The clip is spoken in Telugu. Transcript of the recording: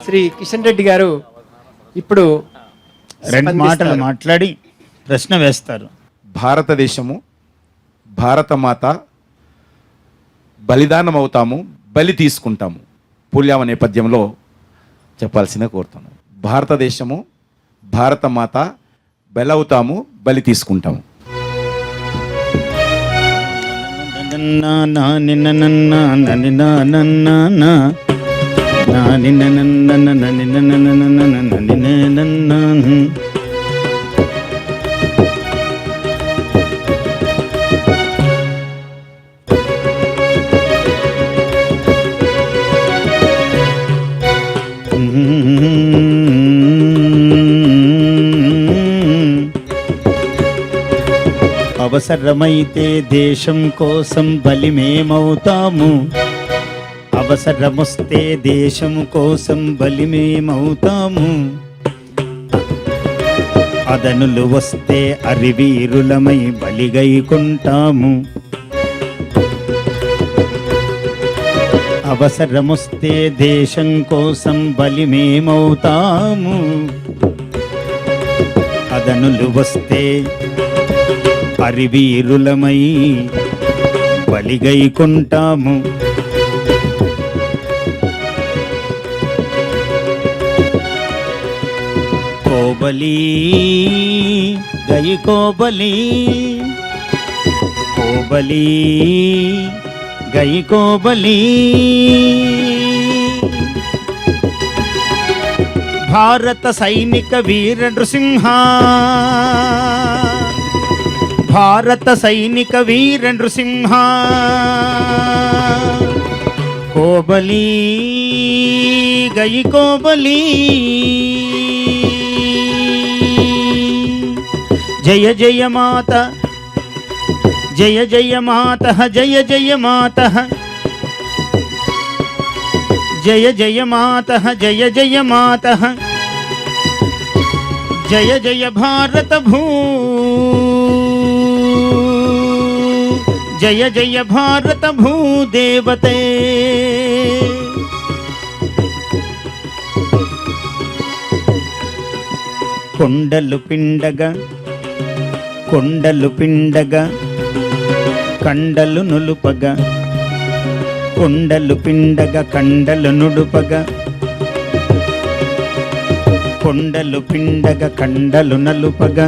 శ్రీ కిషన్ రెడ్డి గారు ఇప్పుడు రెండు మాటలు. మాట్లాడి ప్రశ్న వేస్తారు. భారతదేశము భారతమాత బలిదానం అవుతాము బలి తీసుకుంటాము పూల్యామ నేపథ్యంలో చెప్పాల్సిన కోరుతాను భారతదేశము భారతమాత బలవుతాము బలి తీసుకుంటాము. నా నిన్న నన్న అవసరమైతే దేశం కోసం బలిమేమవుతాము? అవసరమొస్తే దేశం కోసం బలిమేమవుతాము? అదనులు వస్తే అరివీరులమై బలిగైకుంటాము. అవసరమొస్తే దేశం కోసం బలిమేమవుతాము? అదనులు వస్తే అరివీరులమై బలిగైకుంటాము. కోబలి గయి కోబలి కోబలి గయి కోబలి. భారత సైనిక వీర నృసింహ భారత సైనిక వీర నృసింహ కోబలి గయి కోబలి. జయ జయ మాత జయ జయ మాత జయ జయ మాత జయ జయ మాత జయ జయ మాత జయ జయ భారత భూ జయ జయ భారత భూదేవతే కొండలు పిండగా కొండలు పిండగా కండలు నులుపగా కొండలు పిండగా కండలు నుడుపగా కొండలు పిండగా కండలు నలుపగా